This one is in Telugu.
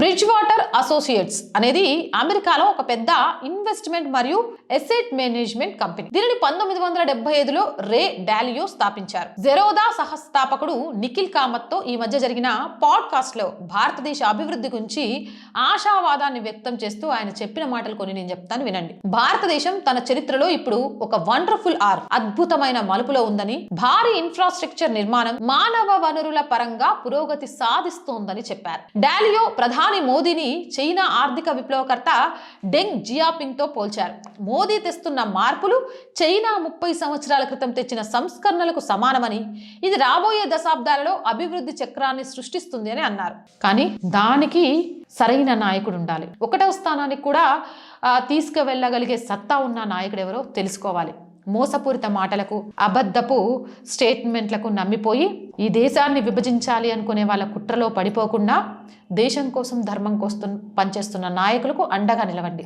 బ్రిడ్జ్ వాటర్ అసోసియేట్స్ అనేది అమెరికాలో ఒక పెద్ద ఇన్వెస్ట్మెంట్ మరియు ఎసెట్ మేనేజ్మెంట్ కంపెనీ దీనిని పంతొమ్మిది వందల డెబ్బై ఐదులో రే డాలియో స్థాపించారు. జెరోదా సహస్థాపకుడు నిఖిల్ కామత్తో ఈ మధ్య జరిగిన పాడ్కాస్ట్లో భారతదేశ అభివృద్ధి గురించి ఆశావాదాన్ని వ్యక్తం చేస్తూ ఆయన చెప్పిన మాటలు కొన్ని నేను చెప్తాను వినండి. భారతదేశం తన చరిత్రలో ఇప్పుడు ఒక వండర్ఫుల్ ఆర్ అద్భుతమైన మలుపులో ఉందని భారీ ఇన్ఫ్రాస్ట్రక్చర్ నిర్మాణం మానవ వనరుల పరంగా పురోగతి సాధిస్తోందని చెప్పారు. డాలియో ప్రధాన మోదీని చైనా ఆర్థిక విప్లవకర్త డెంగ్ జియాపింగ్తో పోల్చారు. మోదీ తెస్తున్న మార్పులు చైనా ముప్పై సంవత్సరాల క్రితం తెచ్చిన సంస్కరణలకు సమానమని ఇది రాబోయే దశాబ్దాలలో అభివృద్ధి చక్రాన్ని సృష్టిస్తుంది అని అన్నారు. కానీ దానికి సరైన నాయకుడు ఉండాలి. ఒకటవ స్థానానికి కూడా తీసుకువెళ్ళగలిగే సత్తా ఉన్న నాయకుడు ఎవరో తెలుసుకోవాలి. మోసపూరిత మాటలకు అబద్ధపు స్టేట్మెంట్లకు నమ్మిపోయి ఈ దేశాన్ని విభజించాలి అనుకునే వాళ్ళ కుట్రలో పడిపోకుండా దేశం కోసం ధర్మం కోసం పనిచేస్తున్న నాయకులకు అండగా నిలవండి.